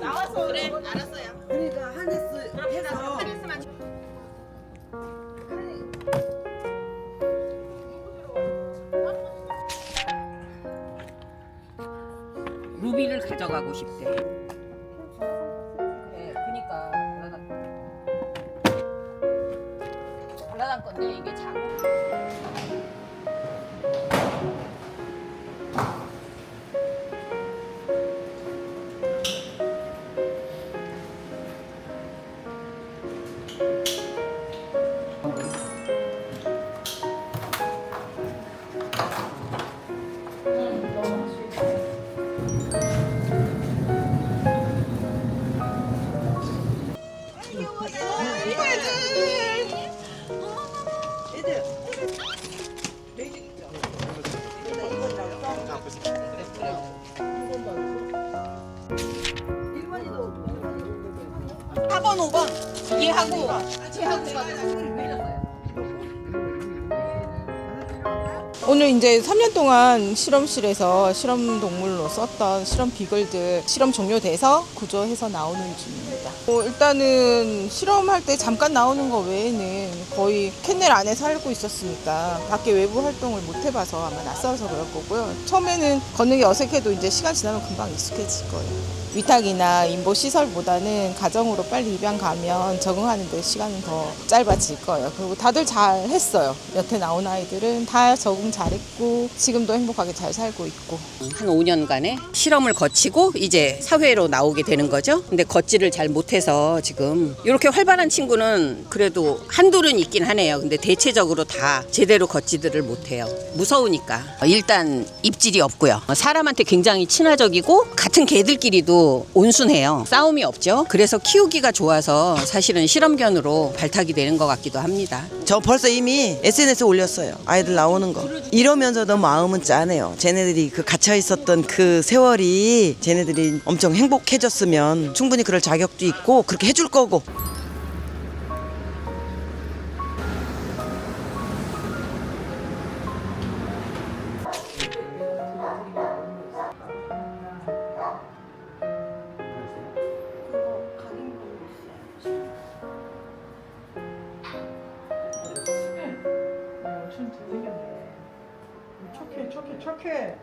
나와서 그래 알았어요. 그러니까 하네스 해서 루비를 가져가고 싶대. 그래, 그니까 발라당. 발라당 건데 이게 작 4번, 5번. 얘하고, 쟤하고 오늘 이제 3년 동안 실험실에서 실험 동물로 썼던 실험 비글들 실험 종료돼서 구조해서 나오는 중입니다. 뭐 일단은 실험할 때 잠깐 나오는 거 외에는 거의 캔넬 안에 살고 있었으니까 밖에 외부 활동을 못 해봐서 아마 낯설어서 그럴 거고요. 처음에는 걷는 게 어색해도 이제 시간 지나면 금방 익숙해질 거예요. 위탁이나 인보 시설보다는 가정으로 빨리 입양 가면 적응하는 데 시간은 더 짧아질 거예요. 그리고 다들 잘 했어요. 여태 나온 아이들은 다 적응 잘했고 지금도 행복하게 잘 살고 있고 한 5년간의 실험을 거치고 이제 사회로 나오게 되는 거죠. 근데 걷지를 잘 못해서 지금 이렇게 활발한 친구는 그래도 한둘은 있긴 하네요. 근데 대체적으로 다 제대로 걷지들을 못해요. 무서우니까. 일단 입질이 없고요. 사람한테 굉장히 친화적이고 같은 개들끼리도 온순해요. 싸움이 없죠. 그래서 키우기가 좋아서 사실은 실험견으로 발탁이 되는 것 같기도 합니다. 저 벌써 이미 SNS에 올렸어요. 아이들 나오는 거. 이러면서도 마음은 짠해요. 쟤네들이 그 갇혀 있었던 그 세월이 쟤네들이 엄청 행복해졌으면 충분히 그럴 자격도 있고 그렇게 해줄 거고. 엄청 잘생겼네. 척해, 척해, 척해.